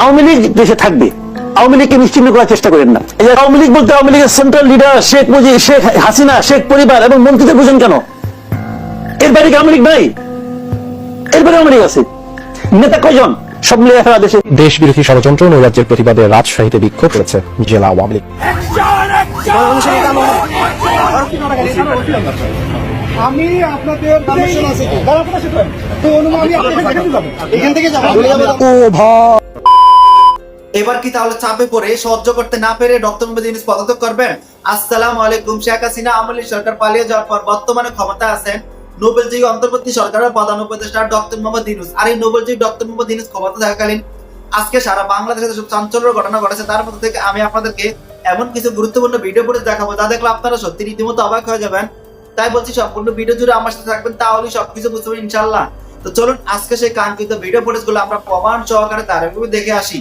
আওয়ামী লীগ দেশে থাকবে। আওয়ামী লীগকে নিশ্চিন্ন করার চেষ্টা করেন না। এই যে আওয়ামী লীগ বলতে আওয়ামী লীগের সেন্ট্রাল লিডার শেখ মুজিব শেখ হাসিনা শেখ পরিবার এবং মন্ত্রীদের বুঝেন কেন? এর বাইরে আওয়ামী লীগ নাই? এর বাইরে আওয়ামী লীগ আছে। নেতা কয়জন? সব সারা দেশে দেশ বিরোধী ষড়যন্ত্র নৈরাজ্যের প্রতিবাদে রাজশাহীতে বিক্ষোভ করেছে জেলা আওয়ামী লীগ। আমি আপনাদের পারমিশন আছে তো তো অনুমান আমি আপনাদের এখানে যাব এখান থেকে যাব। ও ভাই। এবার কি তাহলে চাপে পড়ে? সহ্য করতে না পেরে ডক্টর মোহাম্মদ ইউনূস পদত্যাগ করবেন? আসসালামু আলাইকুম, শেখ হাসিনা আমলি সরকার পালিয়ে যাওয়ার পর বর্তমানে ক্ষমতা আছেন নোবেলজয়ী অন্তর্বর্তী সরকারের প্রধান উপদেষ্টা ডক্টর মোহাম্মদ ইউনূস। আর এই নোবেলজয়ী ডক্টর মোহাম্মদ ইউনূস ক্ষমতা থাকাকালীন আজকে সারা বাংলাদেশে যেসব চাঞ্চল্যের ঘটনা ঘটেছে, তার মধ্যে থেকে আমি আপনাদেরকে এমন কিছু গুরুত্বপূর্ণ ভিডিও ফুটেজ দেখাবো যা দেখলে আপনারা সত্যি রীতিমতো অবাক হয়ে যাবেন। তাই বলছি, সম্পূর্ণ ভিডিও জুড়ে আমার সাথে থাকবেন তাহলে সবকিছু বুঝতে পারবেন ইনশাল্লাহ তো চলুন, আজকে সেই কাঙ্ক্ষিত ভিডিও ফুটেজগুলো আমরা প্রমাণ সহকারে তার দেখে আসি।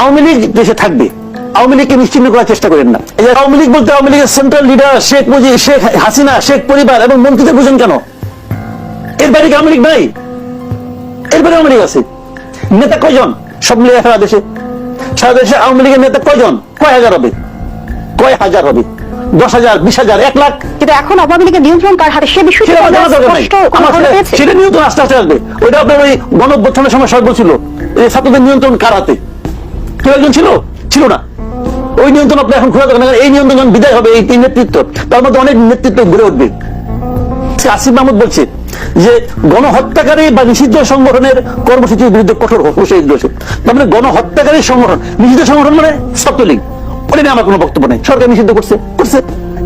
আওয়ামী লীগ দেশে থাকবে আওয়ামী লীগকে নিশ্চিন্ন করার চেষ্টা করেন না। এই যে আওয়ামী লীগ বলতে আওয়ামী লীগের সেন্ট্রাল লিডার শেখ মুজিব শেখ হাসিনা শেখ পরিবার এবং মন্ত্রীদের বুঝেন কেন? এর বাইরে আওয়ামী লীগ নাই? এর বাইরে আওয়ামী লীগ আছে। নেতা কয়জন? সব মিলিয়ে সারা দেশে। সারা দেশে আওয়ামী লীগের নেতা কয়জন? কয় হাজার হবে? কয় হাজার হবে? দশ হাজার বিশ হাজার এক লাখ? কিন্তু এখন আওয়ামী লীগের নিয়ন্ত্রণ কার হাতে? সে বিষয়টি সেটা নিয়ন্ত্রণ আস্তে আস্তে আসবে। ওইটা আপনার ওই গণঅভ্যুত্থানের সময় বলছিল এই ছাত্রদের নিয়ন্ত্রণ কার হাতে? কেউ একজন ছিল? ছিল না। ওই নিয়ন্ত্রণ আপনি এখন খোলা দরকার এই নিয়ন্ত্রণ বিদায় হবে, এই তিন নেতৃত্ব, তার মধ্যে অনেক নেতৃত্ব গড়ে উঠবে। আসিফ মাহমুদ বলছে যে, গণহত্যাকারী বা নিষিদ্ধ সংগঠনের কর্মসূচির বিরুদ্ধে কঠোর দিয়েছে তার মানে গণহত্যাকারী সংগঠন, নিষিদ্ধ সংগঠন মানে ওটা নিয়ে আমার কোনো বক্তব্য নেই। সরকার নিষিদ্ধ করছে করছে।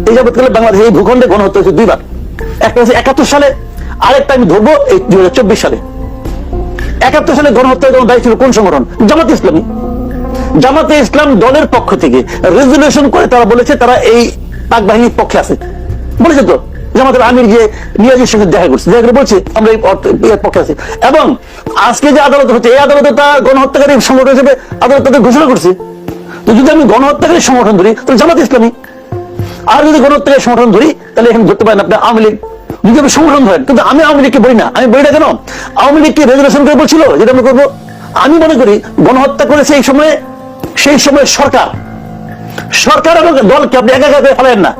এই যাবৎকালে বাংলাদেশ এই ভূখণ্ডে গণহত্যা হয়েছে দুইবার। একটা হচ্ছে একাত্তর সালে, আরেকটা আমি ধরবো এই দুই হাজার চব্বিশ সালে। একাত্তর সালে গণহত্যার যখন দায়ী ছিল কোন সংগঠন? জামাত ইসলামী। জামাতে ইসলাম দলের পক্ষ থেকে রেজুলেশন করে তারা বলেছে তারা এই পাক বাহিনীর পক্ষে আছে। বলেছে তো, জামাতের আমির গিয়ে নিয়াজের সঙ্গে দেখা করছে। দেখা করে বলছে, আমরা এই পক্ষে আছি। এবং আজকে যে আদালত হচ্ছে, এই আদালতে তার গণহত্যাকারী সংগঠন হিসেবে আদালত তাদের ঘোষণা করছে। তো যদি আমি গণহত্যাকারী সংগঠন ধরি, তাহলে জামাত ইসলামী। আর যদি গণহত্যাকারী সংগঠন ধরি, তাহলে এখানে ধরতে পারেন আপনি আওয়ামী লীগ। যদি আপনি সংগঠন ধরেন, কিন্তু আমি আওয়ামী লীগকে বলি না। আমি বলি না কেন? আওয়ামী লীগকে রেজুলেশন করে বলছিল, যেটা আমরা করব। আমি মনে করি, গণহত্যা করেছে এই সময়ে সেই সময় সরকার। সরকার এবং দলকে আপনি একা একা ফেলেন না।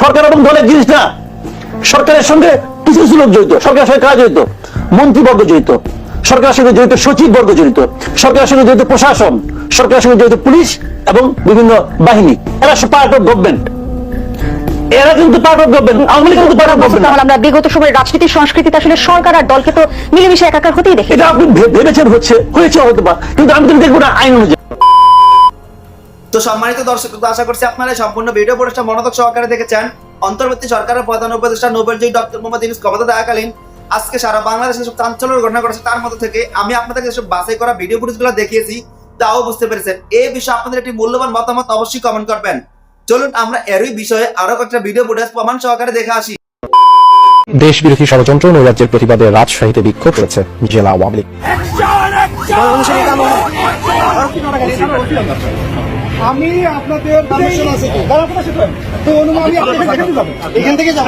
সরকার এবং দলের জিনিস না। সরকারের সঙ্গে কিছু কিছু লোক জড়িত। সরকারের সঙ্গে কারা জড়িত? মন্ত্রীবর্গ জড়িত। সরকারের সঙ্গে জড়িত সচিব বর্গ জড়িত। সরকারের সঙ্গে জড়িত প্রশাসন। সরকারের সঙ্গে জড়িত পুলিশ এবং বিভিন্ন বাহিনী। এরা পার্ট অফ গভর্নমেন্ট এরা কিন্তু part of government Awami league কিন্তু পার্ট অফ গভর্নমেন্ট তাহলে আমরা বিগত সময়ের রাজনীতির সংস্কৃতিতে আসলে সরকার আর দলকে তো মিলেমিশে একাকার হতেই দেখি এটা আপনি ভেবেছেন হচ্ছে হয়েছে হয়তো বা কিন্তু আমি তো দেখব না আইন অনুযায়ী। তো সম্মানিত দর্শক আশা করছি আপনারা সম্পূর্ণ ভিডিও পরিষ্ঠা মনোযোগ সহকারে দেখেছেন অন্তর্বর্তী সরকারের প্রধান উপদেষ্টা নোবেলজয়ী ডক্টর মোহাম্মদ ইউনূস ক্ষমতা থাকাকালীন আজকে সারা বাংলাদেশে সব চাঞ্চল্যের ঘটনা ঘটেছে তার মধ্যে থেকে আমি আপনাদেরকে যেসব বাছাই করা ভিডিও ফুটেজগুলো দেখিয়েছি তাও বুঝতে পেরেছেন এই বিষয়ে আপনাদের একটি মূল্যবান মতামত অবশ্যই কমেন্ট করবেন চলুন আমরা এরই বিষয়ে আরও কয়েকটা ভিডিও ফুটেজ প্রমাণ সহকারে দেখে আসি দেশ বিরোধী ষড়যন্ত্র নৈরাজ্যের প্রতিবাদে রাজশাহীতে বিক্ষোভ করেছে জেলা আওয়ামী লীগ আমি আপনাদের তো। অনুমান আমি আপনাদের যাব। এখান থেকে যাব।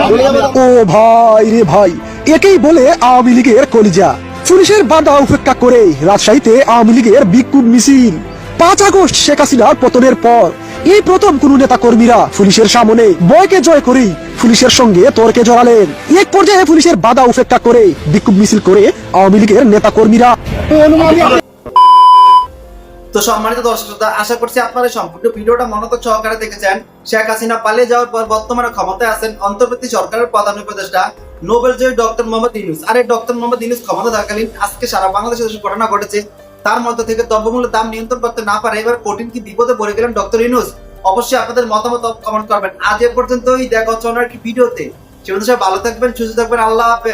ও ভাই রে ভাই একেই বলে আওয়ামী লীগের কলিজা। পুলিশের বাধা উপেক্ষা করে রাজশাহীতে আওয়ামী লীগের বিক্ষোভ মিছিল। পাঁচ আগস্ট শেখ হাসিনার পতনের পর এই প্রথম কোন নেতা কর্মীরা পুলিশের সামনে বয়কে জয় করেই পুলিশের সঙ্গে তর্কে জড়ালেন। এক পর্যায়ে পুলিশের বাধা উপেক্ষা করে বিক্ষোভ মিছিল করে আওয়ামী লীগের নেতা কর্মীরা তো সম্মানিত দর্শক শ্রোতা, আশা করছি আপনারা সম্পূর্ণ ভিডিওটা মনোযোগ সহকারে দেখেছেন। শেখ হাসিনা পালিয়ে যাওয়ার পর বর্তমানে ক্ষমতায় আছেন অন্তর্বর্তী সরকারের প্রধান উপদেষ্টা নোবেল জয়ী ডক্টর মোহাম্মদ ইউনুস। আর এই ডক্টর মোহাম্মদ ইউনুস ক্ষমতা থাকাকালীন আজকে সারা বাংলাদেশে যেসব ঘটনা ঘটেছে তার মধ্যে থেকে দ্রব্যমূল্যের দাম নিয়ন্ত্রণ করতে না পারে এবার কঠিন কি বিপদে পড়ে গেলেন ডক্টর ইউনুস? অবশ্যই আপনাদের মতামত কমেন্ট করবেন। আজ এ পর্যন্তই দেখা হচ্ছে অন্য একটি ভিডিওতে। সে অনুসারে ভালো থাকবেন সুস্থ থাকবেন আল্লাহ হাফেজ।